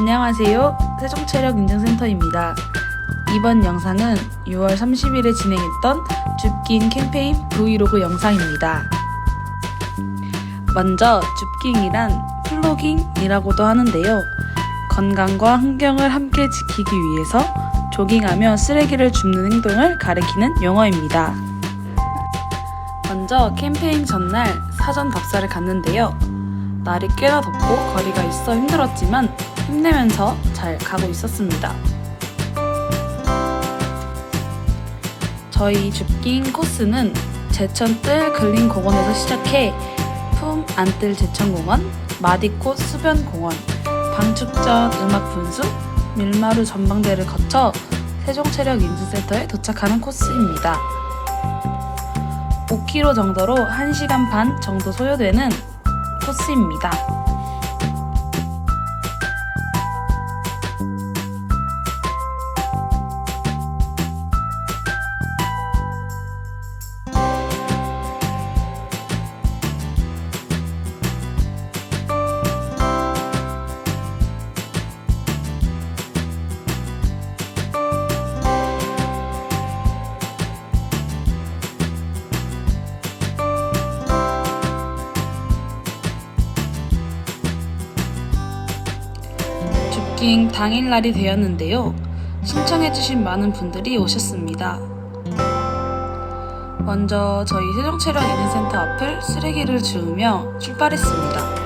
안녕하세요. 세종체력인증센터입니다. 이번 영상은 6월 30일에 진행했던 줍깅 캠페인 브이로그 영상입니다. 먼저 줍깅이란 플로깅이라고도 하는데요. 건강과 환경을 함께 지키기 위해서 조깅하며 쓰레기를 줍는 행동을 가리키는 용어입니다. 먼저 캠페인 전날 사전 답사를 갔는데요. 날이 꽤나 덥고 거리가 있어 힘들었지만 힘내면서 잘 가고 있었습니다. 저희 줍깅 코스는 제천뜰 근린공원에서 시작해 품 안뜰 제천공원, 마디꽃 수변공원, 방축전 음악분수, 밀마루 전망대를 거쳐 세종체력인증센터에 도착하는 코스입니다. 5km 정도로 1시간 반 정도 소요되는 코스입니다. 줍깅 당일날이 되었는데요. 신청해주신 많은 분들이 오셨습니다. 먼저 저희 세종체력인증센터 앞을 쓰레기를 주우며 출발했습니다.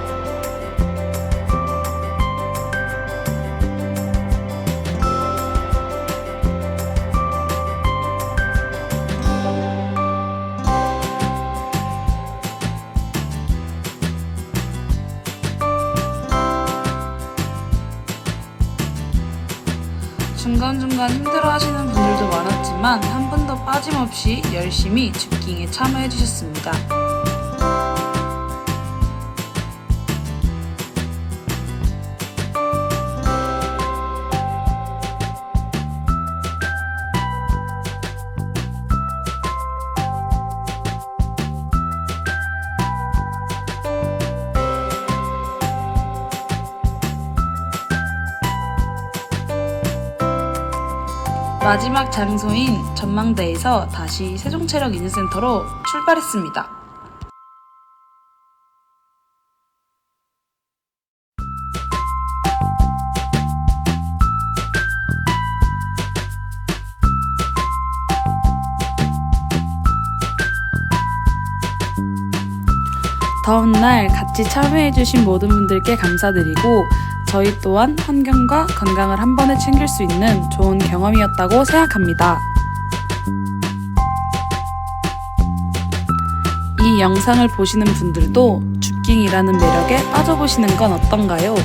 중간중간 힘들어 하시는 분들도 많았지만 한 분도 빠짐없이 열심히 줍깅에 참여해 주셨습니다. 마지막 장소인 전망대에서 다시 세종체력인증센터로 출발했습니다. 더운 날 같이 참여해주신 모든 분들께 감사드리고 저희 또한 환경과 건강을 한 번에 챙길 수 있는 좋은 경험이었다고 생각합니다. 이 영상을 보시는 분들도 줍깅이라는 매력에 빠져보시는 건 어떤가요?